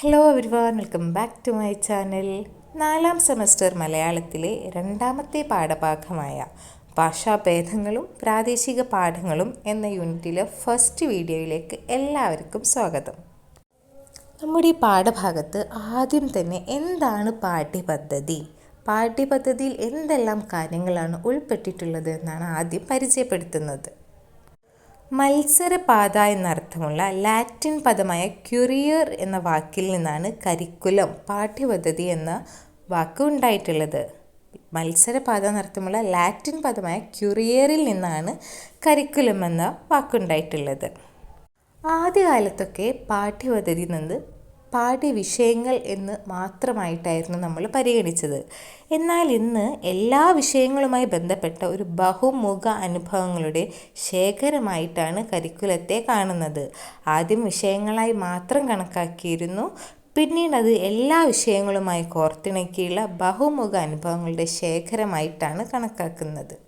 Hello everyone welcome back to my channel നാലാം semester മലയാളത്തിലെ രണ്ടാമത്തെ പാഠഭാഗമായ ഭാഷാഭേദങ്ങളും പ്രാദേശിക പാഠങ്ങളും എന്ന യൂണിറ്റിലെ ഫസ്റ്റ് വീഡിയോയിലേക്ക് എല്ലാവർക്കും സ്വാഗതം. നമ്മുടെ ഈ പാഠഭാഗത്ത് ആദ്യം തന്നെ എന്താണ് പാഠ്യപദ്ധതി? പാഠ്യപദ്ധതിയിൽ എന്തെല്ലാം കാര്യങ്ങളാണ് ഉൾപ്പെട്ടിട്ടുള്ളത് എന്നാണ് ആദ്യം പരിചയപ്പെടുത്തുന്നത്. മത്സരപാത എന്നർത്ഥമുള്ള ലാറ്റിൻ പദമായ ക്യുറിയർ എന്ന വാക്കിൽ നിന്നാണ് കരിക്കുലം പാഠ്യപദ്ധതി എന്ന വാക്ക് ഉണ്ടായിട്ടുള്ളത്. മത്സരപാത എന്നർത്ഥമുള്ള ലാറ്റിൻ പദമായ ക്യുറിയറിൽ നിന്നാണ് കരിക്കുലം എന്ന വാക്കുണ്ടായിട്ടുള്ളത് ആദ്യകാലത്തൊക്കെ പാഠ്യപദ്ധതി നിന്ന് പാഠ്യവിഷയങ്ങൾ എന്ന് മാത്രമായിട്ടായിരുന്നു നമ്മൾ പരിഗണിച്ചത്. എന്നാൽ ഇന്ന് എല്ലാ വിഷയങ്ങളുമായി ബന്ധപ്പെട്ട ഒരു ബഹുമുഖ അനുഭവങ്ങളുടെ ശേഖരമായിട്ടാണ് കരിക്കുലത്തെ കാണുന്നത്. ആദ്യം വിഷയങ്ങളായി മാത്രം കണക്കാക്കിയിരുന്നു. പിന്നീട് അത് എല്ലാ വിഷയങ്ങളുമായി കോർത്തിണക്കിയുള്ള ബഹുമുഖ അനുഭവങ്ങളുടെ ശേഖരമായിട്ടാണ് കണക്കാക്കുന്നത്.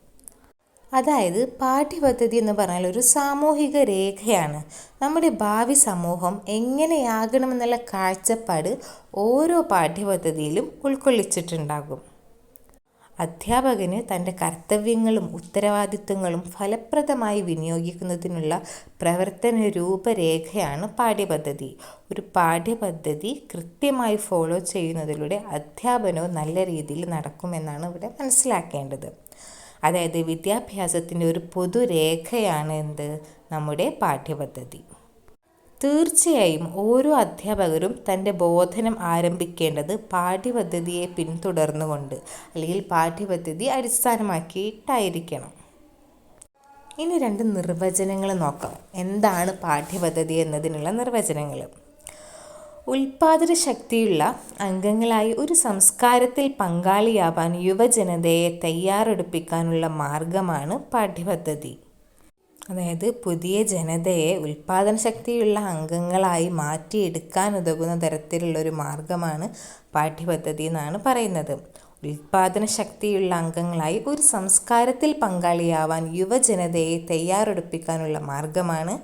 അതായത് പാഠ്യപദ്ധതി എന്ന് പറഞ്ഞാൽ ഒരു സാമൂഹിക രേഖയാണ്. നമ്മുടെ ഭാവി സമൂഹം എങ്ങനെയാകണമെന്നുള്ള കാഴ്ചപ്പാട് ഓരോ പാഠ്യപദ്ധതിയിലും ഉൾക്കൊള്ളിച്ചിട്ടുണ്ടാകും. അധ്യാപകന് തന്റെ കർത്തവ്യങ്ങളും ഉത്തരവാദിത്വങ്ങളും ഫലപ്രദമായി വിനിയോഗിക്കുന്നതിനുള്ള പ്രവർത്തന രൂപരേഖയാണ് പാഠ്യപദ്ധതി. ഒരു പാഠ്യപദ്ധതി കൃത്യമായി ഫോളോ ചെയ്യുന്നതിലൂടെ അധ്യാപനവും നല്ല രീതിയിൽ നടക്കുമെന്നാണ് ഇവിടെ മനസ്സിലാക്കേണ്ടത്. അതായത് വിദ്യാഭ്യാസത്തിന്റെ ഒരു പൊതുരേഖയാണ് എന്ത്? നമ്മുടെ പാഠ്യപദ്ധതി. തീർച്ചയായും ഓരോ അധ്യാപകരും തന്റെ ബോധനം ആരംഭിക്കേണ്ടത് പാഠ്യപദ്ധതിയെ പിന്തുടർന്നുകൊണ്ട് അല്ലെങ്കിൽ പാഠ്യപദ്ധതി അടിസ്ഥാനമാക്കിയിട്ടായിരിക്കണം ഇനി രണ്ട് നിർവചനങ്ങൾ നോക്കാം. എന്താണ് പാഠ്യപദ്ധതി എന്നതിനുള്ള നിർവചനങ്ങൾ? ഉൽപാദന ശക്തിയുള്ള അംഗങ്ങളായി ഒരു സംസ്കാരത്തിൽ പങ്കാളിയാവാൻ യുവജനതയെ തയ്യാറെടുപ്പിക്കാനുള്ള മാർഗമാണ് പാഠ്യപദ്ധതി അതായത് പുതിയ ജനതയെ ഉൽപാദന ശക്തിയുള്ള അംഗങ്ങളായി മാറ്റിയെടുക്കാൻ ഉതകുന്ന തരത്തിലുള്ള ഒരു മാർഗമാണ് പാഠ്യപദ്ധതി എന്നാണ് പറയുന്നത്. ഉൽപാദന ശക്തിയുള്ള അംഗങ്ങളായി ഒരു സംസ്കാരത്തിൽ പങ്കാളിയാവാൻ യുവജനതയെ തയ്യാറെടുപ്പിക്കാനുള്ള മാർഗമാണ്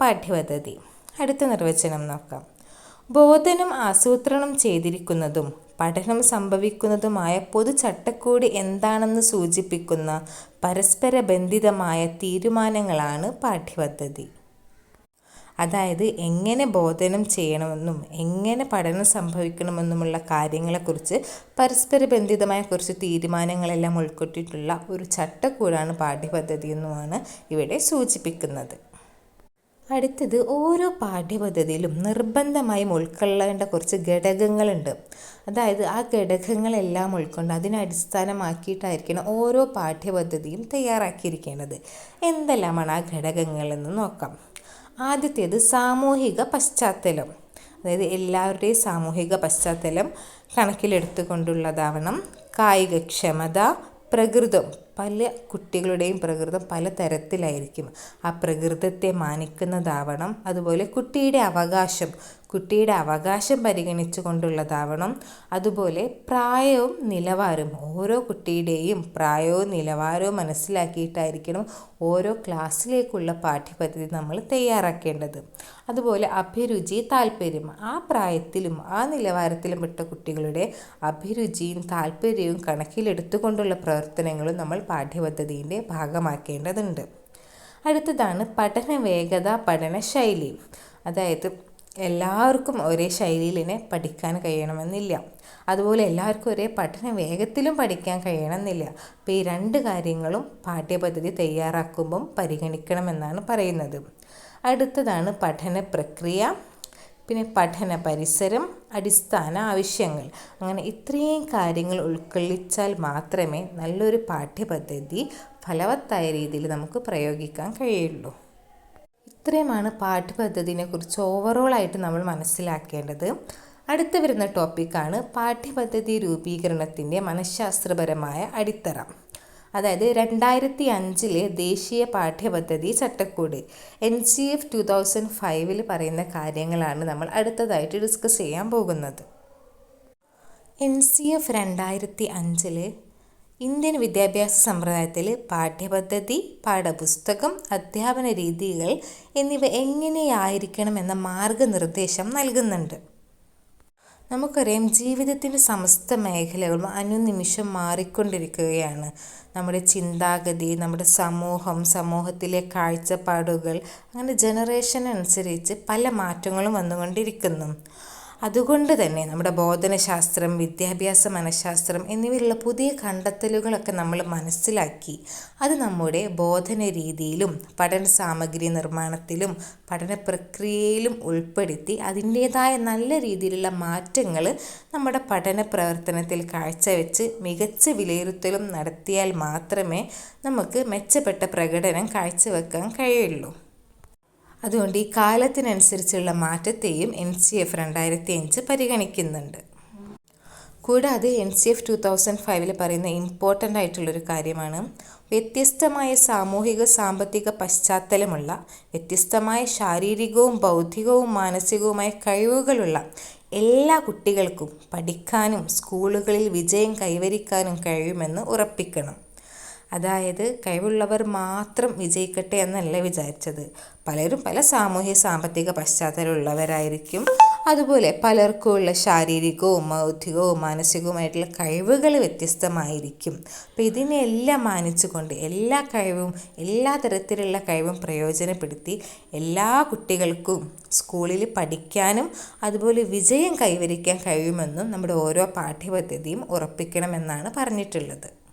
പാഠ്യപദ്ധതി അടുത്ത നിർവചനം നോക്കാം. ബോധനം ആസൂത്രണം ചെയ്തിരിക്കുന്നതും പഠനം സംഭവിക്കുന്നതുമായ പൊതു ചട്ടക്കൂട് എന്താണെന്ന് സൂചിപ്പിക്കുന്ന പരസ്പര ബന്ധിതമായ തീരുമാനങ്ങളാണ് പാഠ്യപദ്ധതി. അതായത് എങ്ങനെ ബോധനം ചെയ്യണമെന്നും എങ്ങനെ പഠനം സംഭവിക്കണമെന്നുമുള്ള കാര്യങ്ങളെക്കുറിച്ച് പരസ്പര ബന്ധിതമായ കുറച്ച് തീരുമാനങ്ങളെല്ലാം ഉൾക്കൊണ്ടിട്ടുള്ള ഒരു ചട്ടക്കൂടാണ് പാഠ്യപദ്ധതി എന്നുമാണ് ഇവിടെ സൂചിപ്പിക്കുന്നത്. അടുത്തത് ഓരോ പാഠ്യപദ്ധതിയിലും നിർബന്ധമായും ഉൾക്കൊള്ളേണ്ട കുറച്ച് ഘടകങ്ങളുണ്ട്. അതായത് ആ ഘടകങ്ങളെല്ലാം ഉൾക്കൊണ്ട് അതിനെ അടിസ്ഥാനമാക്കിയിട്ടായിരിക്കണം ഓരോ പാഠ്യപദ്ധതിയും തയ്യാറാക്കിയിരിക്കേണ്ടത്. എന്തെല്ലാമാണ് ആ ഘടകങ്ങളെന്ന് നോക്കാം. ആദ്യത്തേത് സാമൂഹിക പശ്ചാത്തലം. അതായത് എല്ലാവരുടെയും സാമൂഹിക പശ്ചാത്തലം കണക്കിലെടുത്തുകൊണ്ടുള്ളതാവണം. കായികക്ഷമത പ്രകൃതം. പല കുട്ടികളുടെയും പ്രകൃതം പല തരത്തിലായിരിക്കും. ആ പ്രകൃതത്തെ മാനിക്കുന്നതാവണം. അതുപോലെ കുട്ടിയുടെ അവകാശം കുട്ടിയുടെ അവകാശം പരിഗണിച്ചു കൊണ്ടുള്ളതാവണം അതുപോലെ പ്രായവും നിലവാരവും ഓരോ കുട്ടിയുടെയും പ്രായവും നിലവാരവും മനസ്സിലാക്കിയിട്ടായിരിക്കണം ഓരോ ക്ലാസ്സിലേക്കുള്ള പാഠ്യപദ്ധതി നമ്മൾ തയ്യാറാക്കേണ്ടത്. അതുപോലെ അഭിരുചി താല്പര്യം. ആ പ്രായത്തിലും ആ നിലവാരത്തിലും പെട്ട കുട്ടികളുടെ അഭിരുചിയും താല്പര്യവും കണക്കിലെടുത്തുകൊണ്ടുള്ള പ്രവർത്തനങ്ങളും നമ്മൾ പാഠ്യപദ്ധതിന്റെ ഭാഗമാക്കേണ്ടതുണ്ട്. അടുത്തതാണ് പഠന വേഗത പഠന ശൈലി അതായത് എല്ലാവർക്കും ഒരേ ശൈലിയിലിനെ പഠിക്കാൻ കഴിയണമെന്നില്ല. അതുപോലെ എല്ലാവർക്കും ഒരേ പഠന വേഗത്തിലും പഠിക്കാൻ കഴിയണമെന്നില്ല. അപ്പോൾ ഈ രണ്ട് കാര്യങ്ങളും പാഠ്യപദ്ധതി തയ്യാറാക്കുമ്പം പരിഗണിക്കണമെന്നാണ് പറയുന്നത്. അടുത്തതാണ് പഠന പ്രക്രിയ പിന്നെ പഠന പരിസരം അടിസ്ഥാന ആവശ്യങ്ങൾ. അങ്ങനെ ഇത്രയും കാര്യങ്ങൾ ഉൾക്കൊള്ളിച്ചാൽ മാത്രമേ നല്ലൊരു പാഠ്യപദ്ധതി ഫലവത്തായ രീതിയിൽ നമുക്ക് പ്രയോഗിക്കാൻ കഴിയുള്ളൂ. ഇത്രയുമാണ് പാഠ്യപദ്ധതിനെക്കുറിച്ച് ഓവറോളായിട്ട് നമ്മൾ മനസ്സിലാക്കേണ്ടത്. അടുത്ത് വരുന്ന ടോപ്പിക്കാണ് പാഠ്യപദ്ധതി രൂപീകരണത്തിന്റെ മനഃശാസ്ത്രപരമായ അടിത്തറ. അതായത് രണ്ടായിരത്തി അഞ്ചിലെ ദേശീയ പാഠ്യപദ്ധതി ചട്ടക്കൂട് N C F two thousand ഫൈവിൽ പറയുന്ന കാര്യങ്ങളാണ് നമ്മൾ അടുത്തതായിട്ട് ഡിസ്കസ് ചെയ്യാൻ പോകുന്നത്. എൻ സി എഫ് രണ്ടായിരത്തി അഞ്ചിൽ ഇന്ത്യൻ വിദ്യാഭ്യാസ സമ്പ്രദായത്തിൽ പാഠ്യപദ്ധതി പാഠപുസ്തകം അധ്യാപന രീതികൾ എന്നിവ എങ്ങനെയായിരിക്കണം എന്ന മാർഗനിർദ്ദേശം നൽകുന്നുണ്ട്. നമുക്കറിയാം ജീവിതത്തിന്റെ സമസ്ത മേഖലകളും അനുനിമിഷം മാറിക്കൊണ്ടിരിക്കുകയാണ്. നമ്മുടെ ചിന്താഗതി നമ്മുടെ സമൂഹം സമൂഹത്തിലെ കാഴ്ചപ്പാടുകൾ അങ്ങനെ ജനറേഷൻ അനുസരിച്ച് പല മാറ്റങ്ങളും വന്നുകൊണ്ടിരിക്കുന്നു. അതുകൊണ്ട് തന്നെ നമ്മുടെ ബോധനശാസ്ത്രം വിദ്യാഭ്യാസ മനഃശാസ്ത്രം എന്നിവയിലുള്ള പുതിയ കണ്ടെത്തലുകളൊക്കെ നമ്മൾ മനസ്സിലാക്കി അത് നമ്മുടെ ബോധന രീതിയിലും പഠന സാമഗ്രി നിർമ്മാണത്തിലും പഠന പ്രക്രിയയിലും ഉൾപ്പെടുത്തി അതിന്റേതായ നല്ല രീതിയിലുള്ള മാറ്റങ്ങൾ നമ്മുടെ പഠന പ്രവർത്തനത്തിൽ കാഴ്ചവെച്ച് മികച്ച വിലയിരുത്തലും നടത്തിയാൽ മാത്രമേ നമുക്ക് മെച്ചപ്പെട്ട പ്രകടനം കാഴ്ചവെക്കാൻ കഴിയുള്ളൂ. അതുകൊണ്ട് ഈ കാലത്തിനനുസരിച്ചുള്ള മാറ്റത്തെയും എൻ സി എഫ് രണ്ടായിരത്തി അഞ്ച് പരിഗണിക്കുന്നുണ്ട്. കൂടാതെ N C F two thousand ഫൈവിൽ പറയുന്ന ഇമ്പോർട്ടന്റ് ആയിട്ടുള്ളൊരു കാര്യമാണ്. വ്യത്യസ്തമായ സാമൂഹിക സാമ്പത്തിക പശ്ചാത്തലമുള്ള വ്യത്യസ്തമായ ശാരീരികവും ബൗദ്ധികവും മാനസികവുമായ കഴിവുകളുള്ള എല്ലാ കുട്ടികൾക്കും പഠിക്കാനും സ്കൂളുകളിൽ വിജയം കൈവരിക്കാനും കഴിയുമെന്ന് ഉറപ്പിക്കണം. അതായത് കഴിവുള്ളവർ മാത്രം വിജയിക്കട്ടെ എന്നല്ല വിചാരിച്ചത്. പലരും പല സാമൂഹ്യ സാമ്പത്തിക പശ്ചാത്തലമുള്ളവരായിരിക്കും. അതുപോലെ പലർക്കുമുള്ള ശാരീരികവും ബൗദ്ധികവും മാനസികവുമായിട്ടുള്ള കഴിവുകൾ വ്യത്യസ്തമായിരിക്കും. അപ്പം ഇതിനെല്ലാം മാനിച്ചുകൊണ്ട് എല്ലാ കഴിവും എല്ലാ തരത്തിലുള്ള കഴിവും പ്രയോജനപ്പെടുത്തി എല്ലാ കുട്ടികൾക്കും സ്കൂളിൽ പഠിക്കാനും അതുപോലെ വിജയം കൈവരിക്കാൻ കഴിയുമെന്നും നമ്മുടെ ഓരോ പാഠ്യപദ്ധതിയും ഉറപ്പിക്കണമെന്നാണ് പറഞ്ഞിട്ടുള്ളത്.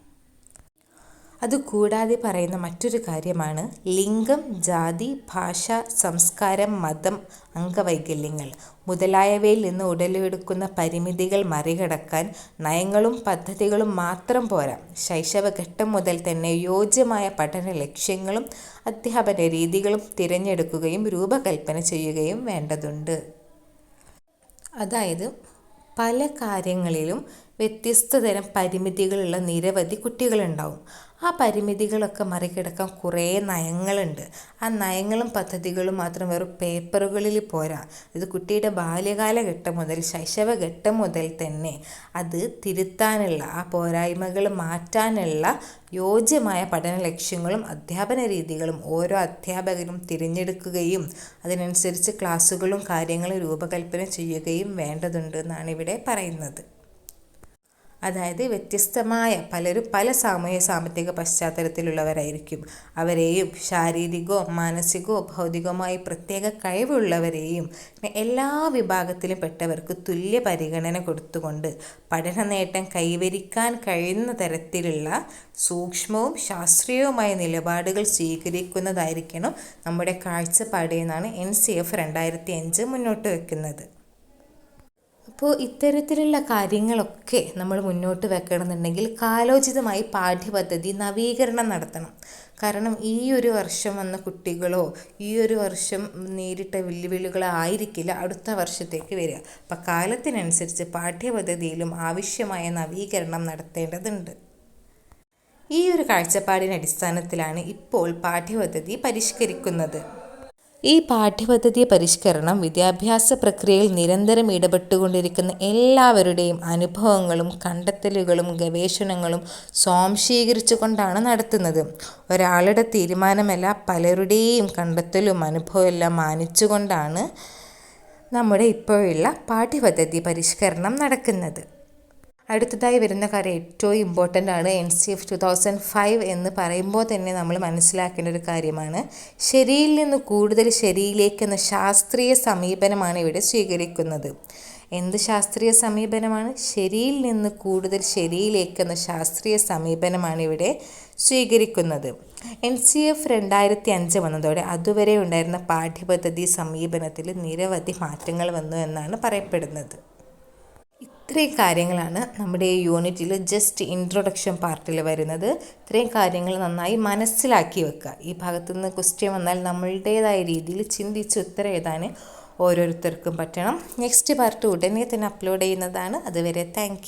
അതുകൂടാതെ പറയുന്ന മറ്റൊരു കാര്യമാണ് ലിംഗം ജാതി ഭാഷ സംസ്കാരം മതം അംഗവൈകല്യങ്ങൾ. മുതലായവയിൽ നിന്ന് ഉടലെടുക്കുന്ന പരിമിതികൾ മറികടക്കാൻ നയങ്ങളും പദ്ധതികളും മാത്രം പോരാ. ശൈശവഘട്ടം മുതൽ തന്നെ യോജ്യമായ പഠന ലക്ഷ്യങ്ങളും അധ്യാപന രീതികളും തിരഞ്ഞെടുക്കുകയും രൂപകൽപ്പന ചെയ്യുകയും വേണ്ടതുണ്ട്. അതായത് പല കാര്യങ്ങളിലും വ്യത്യസ്ത തരം പരിമിതികളുള്ള നിരവധി കുട്ടികളുണ്ടാവും. ആ പരിമിതികളൊക്കെ മറികടക്കാൻ കുറേ നയങ്ങളുണ്ട്. ആ നയങ്ങളും പദ്ധതികളും മാത്രം വെറും പേപ്പറുകളിൽ പോരാ. ഇത് കുട്ടിയുടെ ബാല്യകാലഘട്ടം മുതൽ ശൈശവഘട്ടം മുതൽ തന്നെ അത് തിരുത്താനുള്ള ആ പോരായ്മകൾ മാറ്റാനുള്ള യോജ്യമായ പഠന ലക്ഷ്യങ്ങളും അധ്യാപന രീതികളും ഓരോ അധ്യാപകരും തിരഞ്ഞെടുക്കുകയും അതിനനുസരിച്ച് ക്ലാസ്സുകളും കാര്യങ്ങളും രൂപകൽപ്പന ചെയ്യുകയും വേണ്ടതുണ്ട് എന്നാണ് ഇവിടെ പറയുന്നത്. അതായത് വ്യത്യസ്തമായ പലരും പല സാമൂഹ്യ സാമ്പത്തിക പശ്ചാത്തലത്തിലുള്ളവരായിരിക്കും. അവരെയും ശാരീരികവും മാനസികവും ഭൗതികമായി പ്രത്യേക കഴിവുള്ളവരെയും എല്ലാ വിഭാഗത്തിലും പെട്ടവർക്ക് തുല്യ പരിഗണന കൊടുത്തുകൊണ്ട് പഠന നേട്ടം കൈവരിക്കാൻ കഴിയുന്ന തരത്തിലുള്ള സൂക്ഷ്മവും ശാസ്ത്രീയവുമായ നിലപാടുകൾ സ്വീകരിക്കുന്നതായിരിക്കണം നമ്മുടെ കാഴ്ചപ്പാട് എന്നാണ് എൻ സി എഫ് രണ്ടായിരത്തി അഞ്ച് മുന്നോട്ട് വെക്കുന്നത്. അപ്പോൾ ഇത്തരത്തിലുള്ള കാര്യങ്ങളൊക്കെ നമ്മൾ മുന്നോട്ട് വെക്കണമെന്നുണ്ടെങ്കിൽ കാലോചിതമായി പാഠ്യപദ്ധതി നവീകരണം നടത്തണം. കാരണം ഈ ഒരു വർഷം വന്ന കുട്ടികളോ ഈ ഒരു വർഷം നേരിട്ട വെല്ലുവിളികളോ ആയിരിക്കില്ല അടുത്ത വർഷത്തേക്ക് വരിക. അപ്പം കാലത്തിനനുസരിച്ച് പാഠ്യപദ്ധതിയിലും ആവശ്യമായ നവീകരണം നടത്തേണ്ടതുണ്ട്. ഈ ഒരു കാഴ്ചപ്പാടിന്റെ അടിസ്ഥാനത്തിലാണ് ഇപ്പോൾ പാഠ്യപദ്ധതി പരിഷ്കരിക്കുന്നത്. ഈ പാഠ്യപദ്ധതി പരിഷ്കരണം വിദ്യാഭ്യാസ പ്രക്രിയയിൽ നിരന്തരം ഇടപെട്ടുകൊണ്ടിരിക്കുന്ന എല്ലാവരുടെയും അനുഭവങ്ങളും കണ്ടെത്തലുകളും ഗവേഷണങ്ങളും സ്വാംശീകരിച്ചുകൊണ്ടാണ് നടത്തുന്നത്. ഒരാളുടെ തീരുമാനമല്ല പലരുടെയും കണ്ടെത്തലും അനുഭവം എല്ലാം മാനിച്ചുകൊണ്ടാണ് നമ്മുടെ ഇപ്പോഴുള്ള പാഠ്യപദ്ധതി പരിഷ്കരണം നടക്കുന്നത്. അടുത്തതായി വരുന്ന കാര്യം ഏറ്റവും ഇമ്പോർട്ടന്റ് ആണ്. N C F two thousand five എന്ന് പറയുമ്പോൾ തന്നെ നമ്മൾ മനസ്സിലാക്കേണ്ട ഒരു കാര്യമാണ്. ശരിയിൽ നിന്ന് കൂടുതൽ ശരിയിലേക്ക് എന്ന ശാസ്ത്രീയ സമീപനമാണ് ഇവിടെ സ്വീകരിക്കുന്നത്. എന്ത് ശാസ്ത്രീയ സമീപനമാണ്? ശരിയിൽ നിന്ന് കൂടുതൽ ശരിയിലേക്ക് എന്ന ശാസ്ത്രീയ സമീപനമാണ് ഇവിടെ സ്വീകരിക്കുന്നത്. എൻ സി എഫ് രണ്ടായിരത്തി അഞ്ച് വന്നതോടെ അതുവരെ ഉണ്ടായിരുന്ന പാഠ്യപദ്ധതി സമീപനത്തിൽ നിരവധി മാറ്റങ്ങൾ വന്നു എന്നാണ് പറയപ്പെടുന്നത്. ഇത്രയും കാര്യങ്ങളാണ് നമ്മുടെ ഈ യൂണിറ്റിൽ ജസ്റ്റ് ഇൻട്രൊഡക്ഷൻ പാർട്ടിൽ വരുന്നത്. ഇത്രയും കാര്യങ്ങൾ നന്നായി മനസ്സിലാക്കി വെക്കുക. ഈ ഭാഗത്തുനിന്ന് ക്വസ്റ്റ്യൻ വന്നാൽ നമ്മളുടേതായ രീതിയിൽ ചിന്തിച്ച് ഉത്തരം എഴുതാൻ ഓരോരുത്തർക്കും പറ്റണം. നെക്സ്റ്റ് പാർട്ട് ഉടനെ തന്നെ അപ്ലോഡ് ചെയ്യുന്നതാണ്. അതുവരെ താങ്ക്